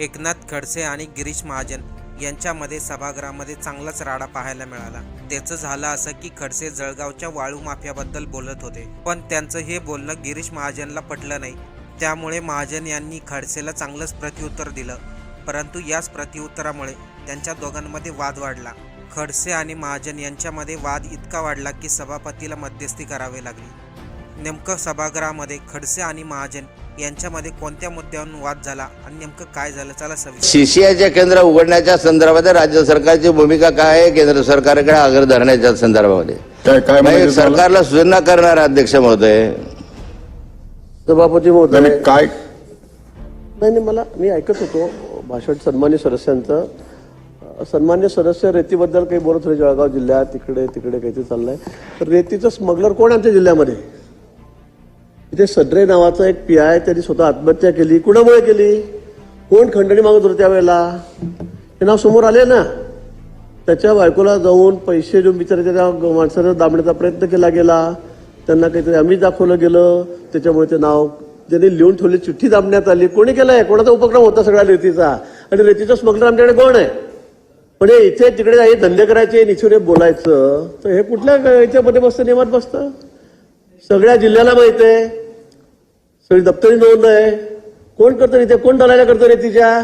एकनाथ खडसे आणि गिरीश महाजन यांच्यामध्ये सभागृहामध्ये चांगलाच राडा पाहायला मिळाला. त्याचं झालं असं की खडसे जळगावच्या वाळू माफियाबद्दल बोलत होते. पण त्यांचं हे बोलणं गिरीश महाजनला पटलं नाही. त्यामुळे महाजन यांनी खडसेला चांगलंच प्रत्युत्तर दिलं. परंतु याच प्रत्युत्तरामुळे त्यांच्या दोघांमध्ये वाद वाढला. खडसे आणि महाजन यांच्यामध्ये वाद इतका वाढला की सभापतीला मध्यस्थी करावी लागली. नेमकं सभागृहामध्ये खडसे आणि महाजन यांच्यामध्ये कोणत्या मुद्द्यावरून वाद झाला आणि नेमकं काय झालं? चला सविस्तर. सीसीआयचे केंद्र उघडण्याच्या संदर्भात राज्य सरकारची भूमिका काय आहे? केंद्र सरकारकडे आग्रह धरण्याच्या संदर्भामध्ये. काय तुम्हाला? सरकारला सूचना करणार अध्यक्ष महोदय. सभापती महोदय नाही, काय नाही नाही मला मी ऐकत होतो भाषण सन्मान्य सदस्यांचं. अ, सन्मान्य सदस्य रेतीबद्दल काही बोलत होते जळगाव जिल्ह्यात तिकडे तिकडे काहीतरी चाललंय. तर रेतीचं स्मगलर कोण आहे आमच्या जिल्ह्यामध्ये? म्हणजे इथे सद्रे नावाचा एक पी आय त्यांनी स्वतः आत्महत्या केली. कुणामुळे केली? कोण खंडणी मागत होतं त्यावेळेला? हे नाव समोर आले ना? त्याच्या बायकोला जाऊन पैसे जो बिचारे त्या माणसानं दाबण्याचा प्रयत्न केला गेला. त्यांना काहीतरी आम्ही दाखवलं गेलं. त्याच्यामुळे ते नाव ज्यांनी लिहून ठेवली. चिठ्ठी दाबण्यात आली. कोणी केलंय? कोणाचा उपक्रम होता सगळ्या रेतीचा? आणि रेतीचा स्मगलर आमच्याकडे कोण आहे? पण हे इथे तिकडे हे धंदे करायचे निचुरे बोलायचं. तर हे कुठल्या याच्यामध्ये बसतं नियमात बसतं? सगळ्या जिल्ह्याला माहीत आहे. सगळी दप्तरी नोंद आहे. कोण करतं इथे कोण दलाल्या करतं रेतीच्या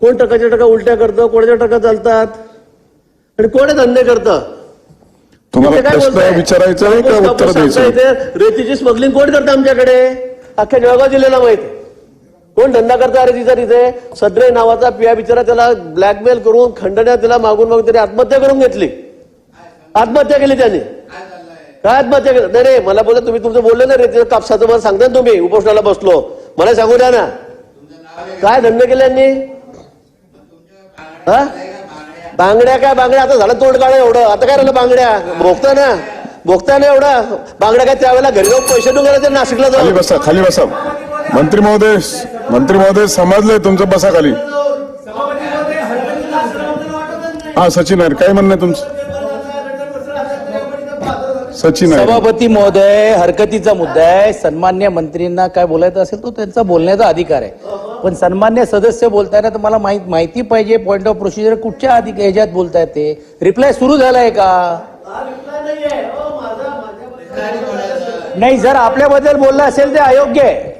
कोण टकाच्या टका उलट्या करतं? कोणाच्या टका चालतात? आणि कोण धंदे करतं? तुम्हाला प्रश्न? विचारायचा आहे का? उत्तर द्यायचं रेतीची स्मगलिंग कोण करतं आमच्याकडे? अख्ख्या जळगाव जिल्ह्याला माहीत. आहे. कोण धंदा करता? रेतीचा तिथे. सद्रे नावाचा पिया बिचारा त्याला ब्लॅकमेल करून खंडण्या त्याला मागून मागून त्याने आत्महत्या करून घेतली. आत्महत्या केली त्याने. काय आत्महत्या नाही नाही मला बोलत तुम्ही तुमचं बोलले ना रे कापसाचं मला सांगता ना तुम्ही उपोषणाला बसलो. मला सांगू द्या ना. काय धंदे केल्यांनी हा? बांगड्या काय बांगड्या? आता झालं तोंड काढा एवढं. आता काय राहिलं बांगड्या? भोगता ना. भोगता ना एवढं. बांगड्या काय त्यावेळेला घरी जाऊन पैसे देऊन गेले नाशिकला खाली बसा खाली बसा. मंत्री महोदय मंत्री महोदय समजलंय तुमचं बसा खाली. हा सचिन आहे काय म्हणणं तुमचं. सचिन सभापती महोदय हरकतीचा मुद्दा आहे. सन्मान्य मंत्रींना काय बोलायचं असेल तो त्यांचा बोलण्याचा अधिकार आहे. पण सन्मान्य सदस्य बोलताना तर मला माहीत माहिती पाहिजे. पॉइंट ऑफ प्रोसिजर कुठच्या अधिक ह्याच्यात बोलतायत ते? रिप्लाय सुरू झालाय का? नाही जर आपल्याबद्दल बोलला असेल ते अयोग्य आहे.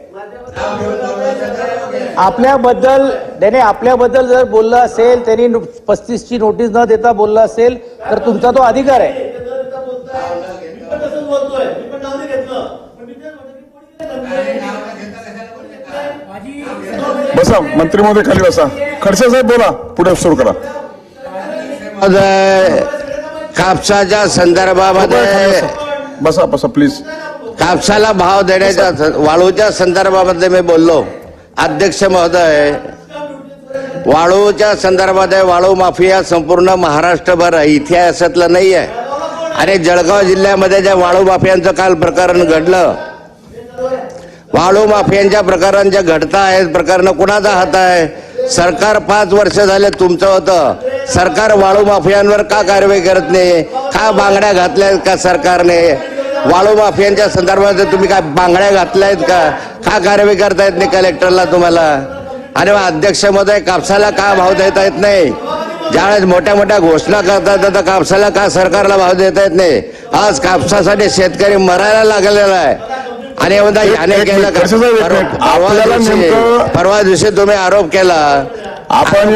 आपल्याबद्दल त्याने आपल्याबद्दल जर बोललं असेल त्यांनी पस्तीस ची नोटीस न देता बोललं असेल तर तुमचा तो अधिकार आहे. बसा मंत्री महोदय खाली बसा. खडसे साहेब बोला. पुढे सुरू करा. महोदय, कापसाच्या संदर्भामध्ये बसा. बसा प्लीज कापसाला भाव देण्याच्या वाळूच्या संदर्भामध्ये मी बोललो. अध्यक्ष महोदय वाळूच्या संदर्भात वाळू माफिया संपूर्ण महाराष्ट्रभर इतिहासातलं नाही आहे आणि जळगाव जिल्ह्यामध्ये ज्या वाळू माफियांचं काल प्रकरण घडलं वाळू माफियांच्या प्रकारांच्या जे आहेत प्रकरण कुणाचा हात आहे? सरकार पाच वर्ष झाले तुमचं होतं. सरकार वाळू माफियांवर का कारवाई करत नाही? का बांगड्या घातल्या आहेत का सरकारने? वाळू माफियांच्या संदर्भात तुम्ही काय बांगड्या घातल्या आहेत का? का कारवाई करता येत नाही कलेक्टरला तुम्हाला? आणि मग अध्यक्ष महोदय कापसाला का भाव देता येत नाही? ज्यावेळेस मोठ्या मोठ्या घोषणा करतात तर कापसाला का सरकारला भाव देता येत नाही? आज कापसासाठी शेतकरी मरायला लागलेला आहे. आणि म्हणता याने एक केलं मिनिट, का? कसं साहेब, एक परवा- दिवशी- परवा दिवशी तुम्ही आरोप केला. आपण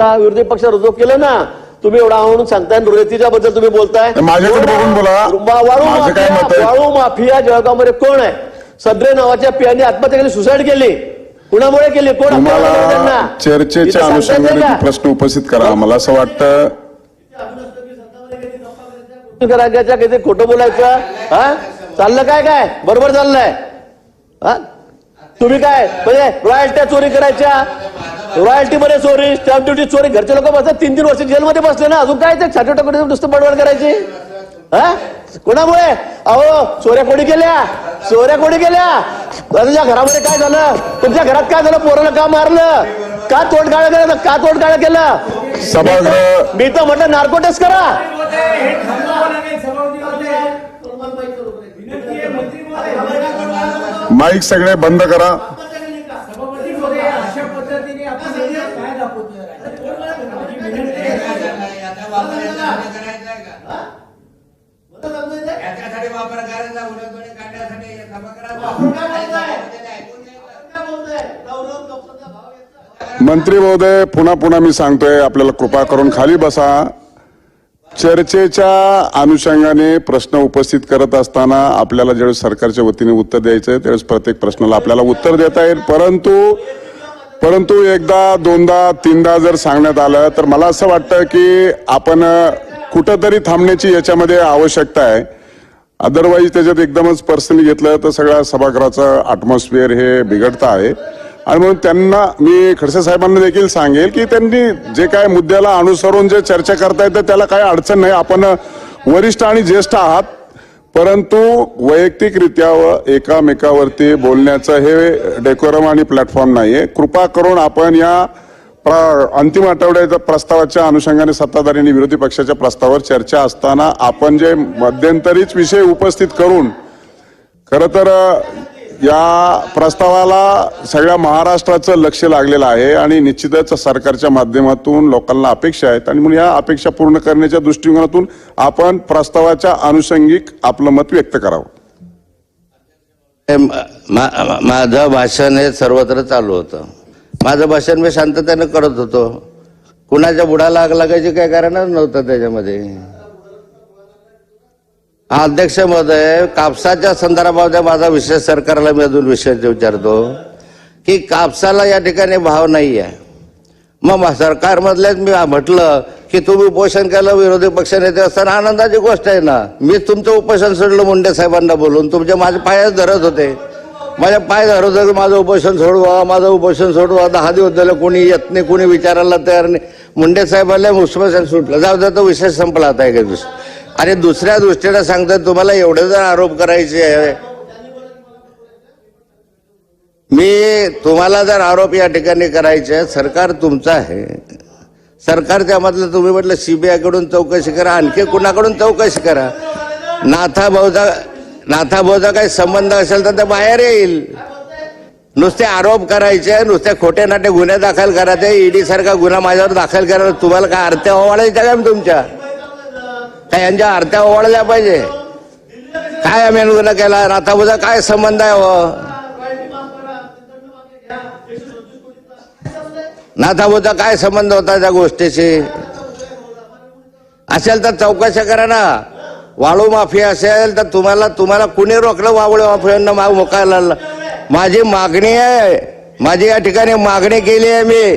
या विरोधी पक्ष रुजू केलं ना तुम्ही एवढा म्हणून सांगताय रेतीच्या बद्दल तुम्ही बोलताय. वाळू माफिया माफिया जळगावमध्ये कोण आहे? सद्रे नावाच्या पियाने आत्महत्या केली सुसाईड केली. कुणामुळे केली? कोण चर्चेच्या अनुषंगाने प्रश्न उपस्थित करा. मला असं वाटतं राज्याच्या काहीतरी खोटं बोलायचं? हा? चाललं काय काय? बरोबर चाललंय. हा? तुम्ही काय? म्हणजे रॉयल्ट्या चोरी करायच्या? रॉयल्टी मध्ये चोरी स्टॅम्प ड्युटी चोरी घरचे लोक बसतात तीन तीन वर्ष जेलमध्ये बसले ना अजून काय ते छोटे टोकडे नुसतं बडबड करायची? हा? कोणामुळे? अहो चोऱ्या कोणी केल्या? चोऱ्या कोणी केल्या? तुझ्या घरामध्ये काय झालं? तुमच्या घरात काय झालं? पोराला का मारलं? का तोडगाळ केलं? का तोडगाळ केलं? सभागृह मी तर म्हटलं नार्को टेस्ट करा. माईक सगळे बंद करा. मंत्री महोदय पुन्हा पुन्हा मी सांगतोय आपल्याला कृपा करून खाली बसा. चर्चेच्या अनुषंगाने प्रश्न उपस्थित करत असताना आपल्याला ज्यावेळेस सरकारच्या वतीने उत्तर द्यायचं आहे त्यावेळेस प्रत्येक प्रश्नाला आपल्याला उत्तर देता येईल. परंतु परंतु एकदा दोनदा तीनदा जर सांगण्यात आलं तर मला असं वाटतं की आपण कुठंतरी थांबण्याची याच्यामध्ये आवश्यकता आहे. अदरवाईज त्याच्यात एकदमच पर्सनली घेतलं तर सगळ्या सभागृहाचं ॲटमॉस्फिअर हे बिघडतं आहे. आणि म्हणून त्यांना मी खडसे साहेबांना देखील सांगेल की त्यांनी जे काय मुद्द्याला अनुसरून जे चर्चा करता येतं त्याला काय अडचण नाही. आपण वरिष्ठ आणि ज्येष्ठ आहात परंतु वैयक्तिकरित्या व एकामेकावरती बोलण्याचं हे डेकोरम आणि प्लॅटफॉर्म नाही आहे कृपा करून आपण या प्र- अंतिम आठवड्याच्या प्रस्तावाच्या अनुषंगाने सत्ताधारी आणि विरोधी पक्षाच्या प्रस्तावावर चर्चा असताना आपण जे मध्यंतरीच विषय उपस्थित करून खरं तर या प्रस्तावाला सगळ्या महाराष्ट्राचं लक्ष लागलेलं आहे आणि निश्चितच सरकारच्या माध्यमातून लोकांना अपेक्षा आहेत. आणि म्हणून या अपेक्षा पूर्ण करण्याच्या दृष्टिकोनातून आपण प्रस्तावाच्या अनुषंगिक आपलं मत व्यक्त करावं. माझं भाषण हे सर्वत्र चालू होतं. माझं भाषण मी शांततेनं करत होतो. कुणाच्या बुडाला आग लागायची काही कारणच नव्हतं त्याच्यामध्ये. हा अध्यक्ष महोदय कापसाच्या संदर्भामध्ये माझा विषय सरकारला मी अजून विषय विचारतो की कापसाला या ठिकाणी भाव नाही आहे मग सरकारमधलेच मी म्हटलं की तुम्ही उपोषण केलं विरोधी पक्षनेते असताना आनंदाची गोष्ट आहे ना मी तुमचं उपोषण सोडलं मुंडे साहेबांना बोलून. तुमचे माझे पायच धरत होते. माझ्या पाय धरत होते माझं उपोषण सोडवा माझं उपोषण सोडवा. दहा दिवस झालं कोणी येत नाही कोणी विचारायला तयार नाही. मुंडे साहेबांना उपोषण सुटलं. जाऊ द्या तो विषय संपला आता एक दिवशी आणि दुसऱ्या दृष्टीने सांगतात तुम्हाला एवढे जर आरोप करायचे आहे. मी तुम्हाला जर आरोप या ठिकाणी करायचे आहे, सरकार तुमचं आहे. सरकारच्या मधलं तुम्ही म्हटलं सीबीआयकडून चौकशी करा आणखी कुणाकडून चौकशी करा. नाथा भाऊचा नाथा भाऊचा काही संबंध असेल तर ते बाहेर येईल. नुसते आरोप करायचे नुसते खोटे नाटे गुन्हे दाखल करायचे ईडी सारखा गुन्हा माझ्यावर दाखल करा तुम्हाला काय अर्थ ओवाळायच्या का तुमच्या? काय यांच्या आरत्या ओवाळल्या पाहिजे? काय आम्ही केला? नाथाभाऊचा काय संबंध आहे हो? नाथाभाऊचा काय संबंध होता त्या गोष्टीशी? असेल तर चौकशी करा ना. वाळू माफी असेल तर तुम्हाला तुम्हाला कुणी रोखलं वावळे माफियांना माग मोकायला माझी मागणी आहे. माझी या ठिकाणी मागणी केली आहे मी.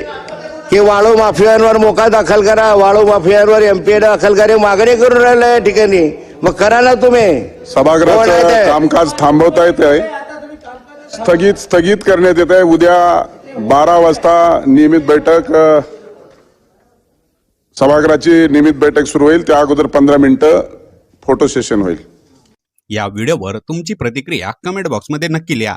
की वाळू माफियांवर मोका दाखल करा वाळू माफियांवर एमपी दाखल करा मागणी करून राहिलं या ठिकाणी. मग करा ना तुम्ही. सभागृहाचं? कामकाज थांबवता येत आहे स्थगित स्थगित करण्यात येत आहे उद्या बारा वाजता नियमित बैठक सभागृहाची नियमित बैठक सुरू होईल. त्या अगोदर पंधरा मिनिटं फोटो सेशन होईल. या व्हिडिओवर तुमची प्रतिक्रिया कमेंट बॉक्समध्ये नक्की लिहा.